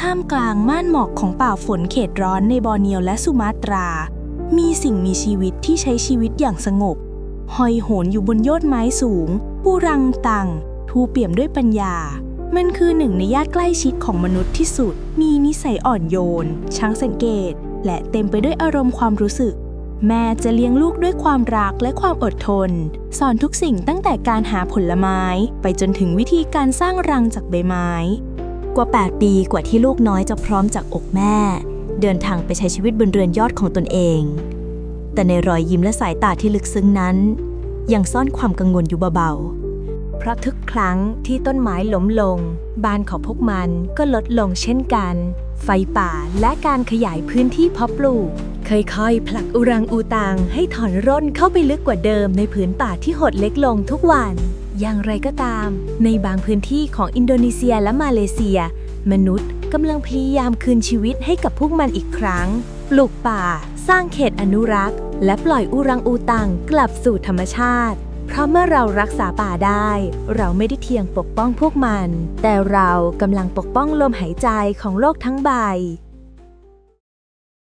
ท่ามกลางม่านหมอกของป่าฝนเขตร้อนในบอร์เนียวและสุมาตรา มีสิ่งมีชีวิตที่ใช้ชีวิตอย่างสงบ หอยโหนอยู่บนยอดไม้สูง ปูรังตัง ทูเปี่ยมด้วยปัญญา มันคือหนึ่งในญาติใกล้ชิดของมนุษย์ที่สุด มีนิสัยอ่อนโยน ช่างสังเกต และเต็มไปด้วยอารมณ์ความรู้สึก แม่จะเลี้ยงลูกด้วยความรักและความอดทน สอนทุกสิ่งตั้งแต่การหาผลไม้ ไปจนถึงวิธีการสร้างรังจากใบไม้ กว่า 8 ปีกว่าที่ลูกน้อยจะพร้อมจากอกแม่ เดินทางไปใช้ชีวิตบนเรือนยอดของตนเอง แต่ในรอยยิ้มและสายตาที่ลึกซึ้งนั้น ยังซ่อนความกังวลอยู่เบาๆ เพราะทุกครั้งที่ต้นไม้ล้มลงบ้านของพวกมันก็ลดลงเช่นกัน ไฟป่าและการขยายพื้นที่เพาะปลูกค่อยๆผลักอุรังอูตังให้ถอนร่นเข้าไปลึกกว่าเดิมในผืนป่าที่หดเล็กลงทุกวัน อย่างไรก็ตาม ในบางพื้นที่ของอินโดนีเซียและมาเลเซีย มนุษย์กำลังพยายามคืนชีวิตให้กับพวกมันอีกครั้ง ปลูกป่า สร้างเขตอนุรักษ์ และปล่อยอุรังอูตังกลับสู่ธรรมชาติ เพราะเมื่อเรารักษาป่าได้ เราไม่ได้เพียงปกป้องพวกมัน แต่เรากำลังปกป้องลมหายใจของโลกทั้งใบ